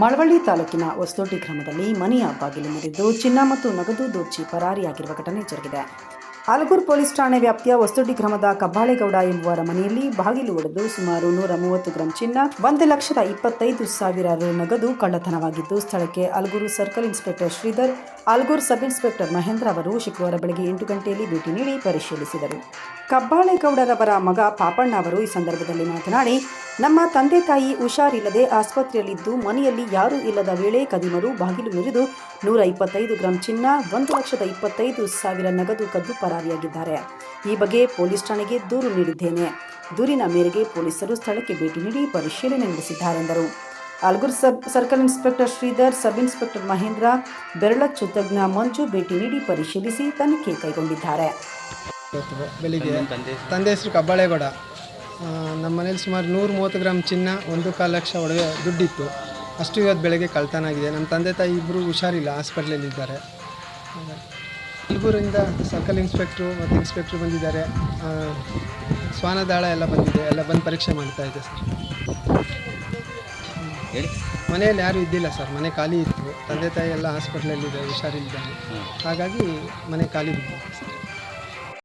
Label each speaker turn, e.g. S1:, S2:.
S1: ಮಳವಳ್ಳಿ ತಾಲೂಕಿನ ಹೊಸದೊಡ್ಡಿ ಗ್ರಾಮದಲ್ಲಿ ಮನೆಯ ಬಾಗಿಲು ಮುರಿದು ಚಿನ್ನ ಮತ್ತು ನಗದು ದೋಚಿ ಪರಾರಿಯಾಗಿರುವ ಘಟನೆ ಜರುಗಿದೆ. ಆಲಗೂರು ಪೊಲೀಸ್ ಠಾಣೆ ವ್ಯಾಪ್ತಿಯ ಹೊಸದೊಡ್ಡಿ ಗ್ರಾಮದ ಕಬ್ಬಾಳೆಗೌಡ ಎಂಬುವರ ಮನೆಯಲ್ಲಿ ಬಾಗಿಲು ಒಡೆದು ಸುಮಾರು ನೂರ ಮೂವತ್ತು ಗ್ರಾಂ ಚಿನ್ನ, ಒಂದು ಲಕ್ಷದ ಇಪ್ಪತ್ತೈದು ಸಾವಿರ ರು ನಗದು ಕಳ್ಳತನವಾಗಿದ್ದು ಸ್ಥಳಕ್ಕೆ Alagur circle inspector Shridhar, Alagur sub inspector Mahendra ಅವರು ಶುಕ್ರವಾರ ಬೆಳಗ್ಗೆ ಎಂಟು ಗಂಟೆಯಲ್ಲಿ ಭೇಟಿ ನೀಡಿ ಪರಿಶೀಲಿಸಿದರು. ಕಬ್ಬಾಳೆಗೌಡರವರ ಮಗ ಪಾಪಣ್ಣ ಅವರು ಈ ಸಂದರ್ಭದಲ್ಲಿ ಮಾತನಾಡಿ ನಮ್ಮ ತಂದೆ ತಾಯಿ ಹುಷಾರಿಲ್ಲದೆ ಆಸ್ಪತ್ರೆಯಲ್ಲಿದ್ದು ಮನೆಯಲ್ಲಿ ಯಾರೂ ಇಲ್ಲದ ವೇಳೆ ಕದಿಮರು ಬಾಗಿಲು ಮುರಿದು ನೂರ ಇಪ್ಪತ್ತೈದು ಗ್ರಾಂ ಚಿನ್ನ, ಒಂದು ಲಕ್ಷದ ಇಪ್ಪತ್ತೈದು ಸಾವಿರ ನಗದು ಕದ್ದು ಪರಾರಿಯಾಗಿದ್ದಾರೆ. ಈ ಬಗ್ಗೆ ಪೊಲೀಸ್ ಠಾಣೆಗೆ ದೂರು ನೀಡಿದ್ದೇನೆ. ದೂರಿನ ಮೇರೆಗೆ ಪೊಲೀಸರು ಸ್ಥಳಕ್ಕೆ ಭೇಟಿ ನೀಡಿ ಪರಿಶೀಲನೆ ನಡೆಸಿದ್ದಾರೆಂದರು. Algur sub, circle inspector Shridhar, sub inspector Mahendra ಬೆರಳಚ್ಚು ತಜ್ಞ ಮಂಜು ಭೇಟಿ ನೀಡಿ ಪರಿಶೀಲಿಸಿ ತನಿಖೆ ಕೈಗೊಂಡಿದ್ದಾರೆ.
S2: ತಂದೆ ಹೆಸರು ಕಬ್ಬಾಳೇಗೌಡ. ನಮ್ಮ ಮನೇಲಿ ಸುಮಾರು ನೂರು ಮೂವತ್ತು ಗ್ರಾಮ್ ಚಿನ್ನ ಒಂದು ಕಾಲು ಲಕ್ಷ ಒಡವೆ ದುಡ್ಡಿತ್ತು. ಅಷ್ಟು ಇವತ್ತು ಬೆಳಗ್ಗೆ ಕಳ್ತನ ಆಗಿದೆ ನಮ್ಮ ತಂದೆ ತಾಯಿ ಇಬ್ಬರು ಹುಷಾರಿಲ್ಲ ಹಾಸ್ಪಿಟ್ಲಲ್ಲಿದ್ದಾರೆ ಇಬ್ಬರಿಂದ ಸರ್ಕಲ್ ಇನ್ಸ್ಪೆಕ್ಟ್ರು ಮತ್ತು ಇನ್ಸ್ಪೆಕ್ಟ್ರು ಬಂದಿದ್ದಾರೆ. ಶ್ವಾನದಾಳ ಎಲ್ಲ ಬಂದಿದೆ. ಎಲ್ಲ ಬಂದು ಪರೀಕ್ಷೆ ಮಾಡ್ತಾ ಇದೆ ಸರ್.
S3: ಹೇಳಿ.
S2: ಮನೆಯಲ್ಲಿ ಯಾರೂ ಇದ್ದಿಲ್ಲ ಸರ್. ಮನೆ ಖಾಲಿ ಇತ್ತು. ತಂದೆ ತಾಯಿ ಎಲ್ಲ ಹಾಸ್ಪಿಟ್ಲಲ್ಲಿದೆ ಹುಷಾರಿಲ್ಲ ಹಾಗಾಗಿ ಮನೆ ಖಾಲಿ ಬಿದ್ದಿದೆ ಸರ್.